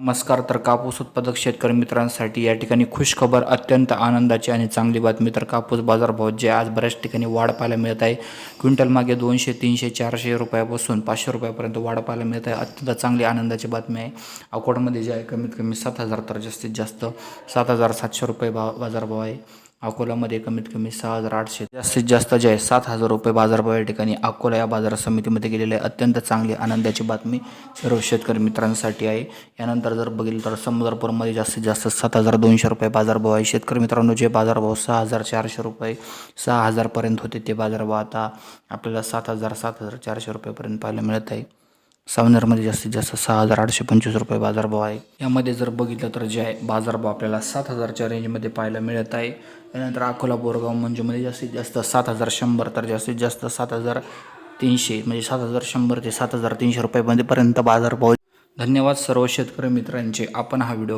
नमस्कार तर कापूस उत्पादक शेतकरी मित्रांसाठी या ठिकाणी खुश खबर अत्यंत आनंदाची आणि चांगली बातमी. तर कापूस बाजारभाव जे आज बऱ्याच ठिकाणी वाढ पाहायला मिळत आहे. क्विंटल मागे दोनशे तीनशे चारशे रुपयापासून पाचशे रुपयापर्यंत वाढ पाहायला मिळत आहे. अत्यंत चांगली आनंदाची बातमी आहे. अकोटमध्ये जे आहे कमीत कमी सात हजार तर जास्तीत जास्त सात हजार सातशे रुपये भाव बाजारभाव आहे. अकोलामध्ये कमीत कमी सहा हजार आठशे जास्तीत जास्त जे आहे सात हजार रुपये बाजारभाव या ठिकाणी अकोला या बाजार समितीमध्ये गेलेले आहे अत्यंत चांगली आनंदाची बातमी सर्व शेतकरी मित्रांसाठी आहे. यानंतर जर बघितलं तर समुद्रपूरमध्ये जास्तीत जास्त सात हजार दोनशे रुपये बाजारभाव आहे. शेतकरी मित्रांनो जे बाजारभाव सहा हजार चारशे रुपये सहा हजारपर्यंत होते ते बाजारभाव आता आपल्याला सात हजार सात हजार चारशे रुपयेपर्यंत पाहायला मिळत आहे. सावनेरमध्ये जास्तीत जास्त सहा हजार आठशे पंचवीस रुपये बाजारभाव आहे. यामध्ये जर बघितलं तर जे आहे बाजारभाव आपल्याला सात हजारच्या रेंजमध्ये पाहायला मिळत आहे. त्यानंतर अकोला बोरगाव मंजूमध्ये जास्तीत जास्त सात हजार शंभर तर जास्तीत जास्त सात हजार तीनशे म्हणजे सात हजार शंभर ते सात हजार तीनशे रुपयामध्येपर्यंत बाजारभाव धन्यवाद सर्व शेतकरी मित्रांचे. आपण हा व्हिडिओ